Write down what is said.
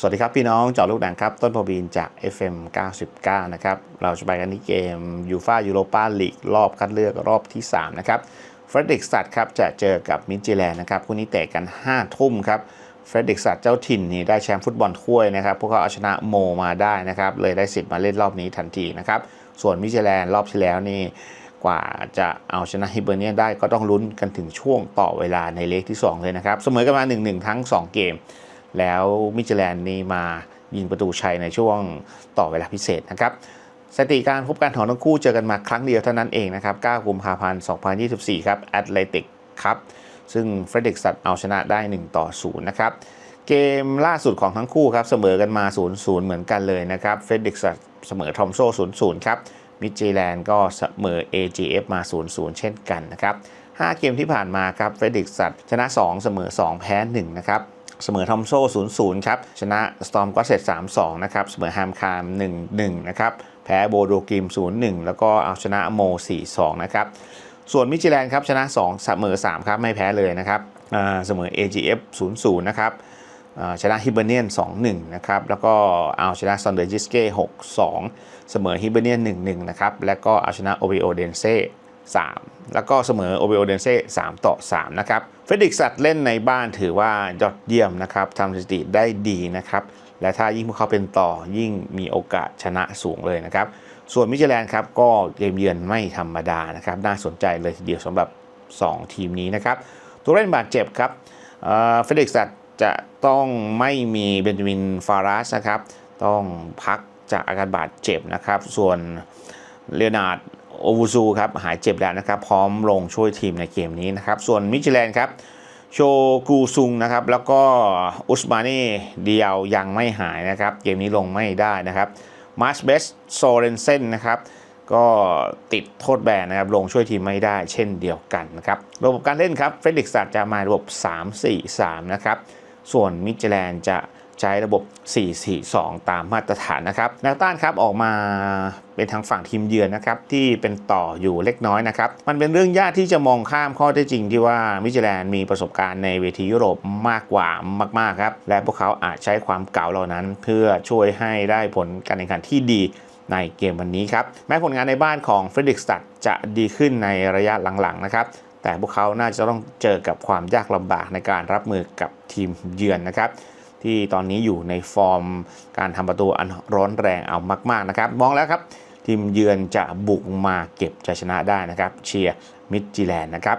สวัสดีครับพี่น้องเจอลูกหนังครับ ต้นพบีนจาก FM 99 นะครับ เราจะไปกันที่เกมยูฟายูโรปาลีกรอบคัดเลือกรอบที่ 3 นะครับเฟรดริกสัตครับ จะเจอกับมิจิแลนนะครับคู่นี้เตะกัน 5 ทุ่มครับเฟรดริกสัตเจ้าถิ่นนี่ได้แชมป์ฟุตบอลถ้วยนะครับ พวกเขาเอาชนะโมมาได้นะครับ เลยได้สิทธิ์มาเล่นรอบนี้ทันทีนะครับ ส่วนมิจิแลนรอบที่แล้วนี่กว่าจะเอาชนะฮิเบอร์เนียได้ก็ต้องลุ้นกันถึงช่วงต่อเวลาในเลขที่ 2 เลยนะครับ เสมอกันมา 1-1 ทั้ง 2 เกม แล้วมิดเจแลนด์นี่มายิงประตูชัยในช่วงต่อเวลาพิเศษนะครับสถิติการพบกันของทั้งคู่เจอกันมาครั้งเดียวเท่านั้นเองนะครับ 9 กุมภาพันธ์ 2024 ครับแอตเลติกครับ ซึ่งเฟรดริกสัตเอาชนะได้ 1 ต่อ 0 นะครับ เกมล่าสุดของทั้งคู่ครับ เสมอกันมา 0-0 เหมือนกันเลยนะครับเฟรดริกสัตเสมอทอมโซ่ 0-0 ครับ มิดเจแลนด์ก็เสมอ AGF มา 0-0 เช่นกันนะครับ 5 เกมที่ผ่านมาครับเฟรดริกสัตชนะ 2 เสมอ 2 แพ้ 1 นะครับ เสมอทอมโซ่0-0 ครับ ชนะสตอมก็เสร็จ3-2 นะครับ เสมอแฮมคาม 1-1 นะครับ แพ้โบโดกิม 0-1 แล้วก็เอาชนะโม 4-2 นะครับ ส่วนมิดเจแลนครับ ชนะ 2 เสมอ 3 ครับ ไม่แพ้เลยนะครับเสมอ AGF 0-0 นะครับอ่าชนะฮิเบเนียน 2-1 นะครับ แล้วก็เอาชนะซอนเดอร์จิสเก้ 6-2 เสมอฮิเบเนียน 1-1 นะครับ แล้วก็เอาชนะโอเบโอเดนเซ่ 3 แล้วก็เสมอโอเบโอเดนเซ่3ต่อ 3 นะครับ เฟรดิกสัตเล่นในบ้านถือว่ายอดเยี่ยมนะครับทำสถิติได้ดีนะครับ และถ้ายิ่งพวกเขาเป็นต่อยิ่งมีโอกาสชนะสูงเลยนะครับ ส่วนมิเชลแลนด์ครับก็เกมเยือนไม่ธรรมดานะครับ น่าสนใจเลยทีเดียวสำหรับ 2 ทีมนี้นะครับ ตัวเล่นบาดเจ็บครับเฟรดิกสัตจะต้องไม่มีเบนจามินฟาราสนะครับ ต้องพักจากอาการบาดเจ็บนะครับ ส่วนเลโอนาร์ด โอวูซูครับหายเจ็บแล้วนะครับ พร้อมลงช่วยทีมในเกมนี้นะครับ ส่วนมิชแลนครับโชกูซุงนะครับ แล้วก็อุสมานีเดียวยังไม่หายนะครับ เกมนี้ลงไม่ได้นะครับมาร์ชเบสโซเรนเซนนะครับก็ติดโทษแบนนะครับ ลงช่วยทีมไม่ได้เช่นเดียวกันนะครับ ระบบการเล่นครับเฟรดิกสัตจะมาระบบ 3-4-3 นะครับ ส่วนมิดเจแลนจะ ใช้ระบบ 4-4-2 ตามมาตรฐานนะครับแนวต้านครับออกมาเป็นทางฝั่งทีมเยือนนะครับที่เป็นต่ออยู่เล็กน้อยนะครับมันเป็นเรื่องยากที่จะมองข้ามข้อเท็จจริงที่ว่ามิดเจแลนมีประสบการณ์ในเวทียุโรปมากกว่ามากๆครับและพวกเขาอาจใช้ความเก่าเหล่านั้น เพื่อช่วยให้ได้ผลการแข่งขันที่ดีในเกมวันนี้ครับแม้ผลงานในบ้านของเฟรดริกสตัดจะดีขึ้นในระยะหลังๆนะครับแต่พวกเขาน่าจะต้องเจอกับความยากลำบากในการรับมือกับทีมเยือนนะครับ ที่ตอนนี้อยู่ในฟอร์มการทำประตูอันร้อนแรงเอามาก ๆนะครับ มองแล้วครับ ทีมเยือนจะบุกมาเก็บชัยชนะได้นะครับ เชียร์มิดจิแลนด์นะครับ